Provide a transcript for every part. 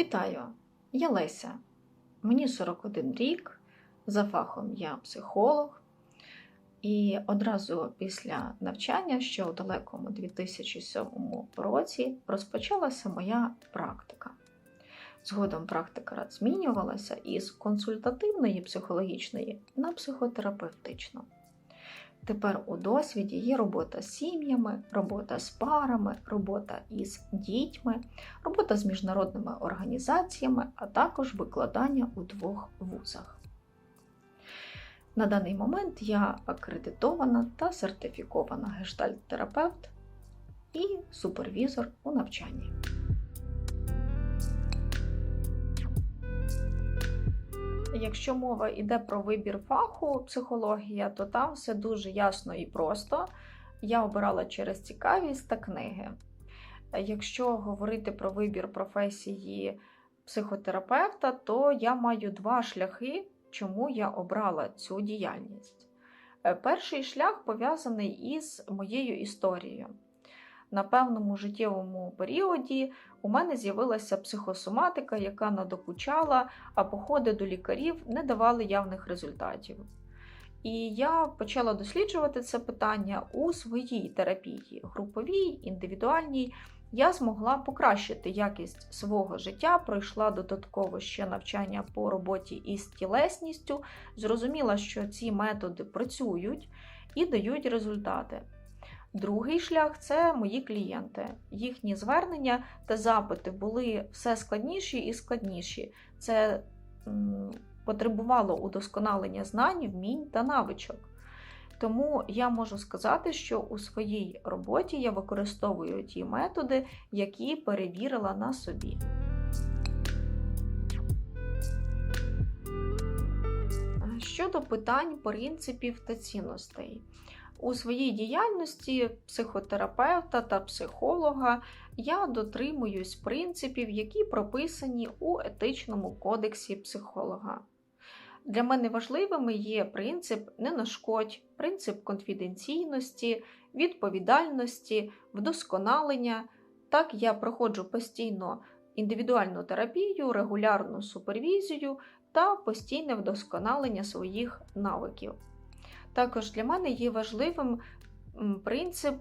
Вітаю! Я Леся. Мені 41 рік. За фахом я психолог. І одразу після навчання, ще у далекому 2007 році, розпочалася моя практика. Згодом практика змінювалася із консультативної психологічної на психотерапевтичну. Тепер у досвіді є робота з сім'ями, робота з парами, робота із дітьми, робота з міжнародними організаціями, а також викладання у двох вузах. На даний момент я акредитована та сертифікована гештальт-терапевт і супервізор у навчанні. Якщо мова йде про вибір фаху психологія, то там все дуже ясно і просто. Я обирала через цікавість та книги. Якщо говорити про вибір професії психотерапевта, то я маю два шляхи, чому я обрала цю діяльність. Перший шлях пов'язаний із моєю історією. На певному життєвому періоді у мене з'явилася психосоматика, яка надокучала, а походи до лікарів не давали явних результатів. І я почала досліджувати це питання у своїй терапії, груповій, індивідуальній. Я змогла покращити якість свого життя, пройшла додатково ще навчання по роботі із тілесністю, зрозуміла, що ці методи працюють і дають результати. Другий шлях це мої клієнти. Їхні звернення та запити були все складніші і складніші. Це потребувало удосконалення знань, вмінь та навичок. Тому я можу сказати, що у своїй роботі я використовую ті методи, які перевірила на собі. Щодо питань, принципів та цінностей. У своїй діяльності психотерапевта та психолога я дотримуюсь принципів, які прописані у етичному кодексі психолога. Для мене важливими є принцип не нашкодь, принцип конфіденційності, відповідальності, вдосконалення. Так, я проходжу постійно індивідуальну терапію, регулярну супервізію та постійне вдосконалення своїх навиків. Також для мене є важливим принцип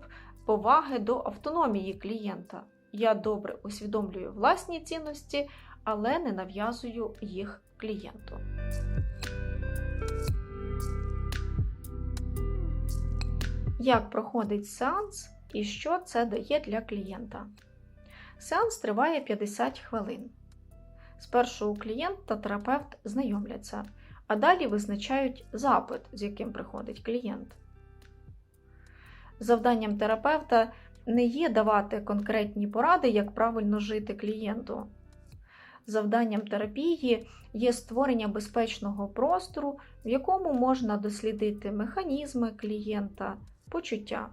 поваги до автономії клієнта. Я добре усвідомлюю власні цінності, але не нав'язую їх клієнту. Як проходить сеанс і що це дає для клієнта? Сеанс триває 50 хвилин. Спершу клієнт та терапевт знайомляться, а далі визначають запит, з яким приходить клієнт. Завданням терапевта не є давати конкретні поради, як правильно жити клієнту. Завданням терапії є створення безпечного простору, в якому можна дослідити механізми клієнта, почуття.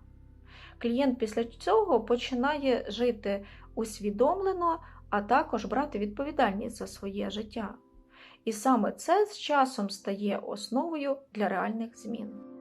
Клієнт після цього починає жити усвідомлено, а також брати відповідальність за своє життя. І саме це з часом стає основою для реальних змін.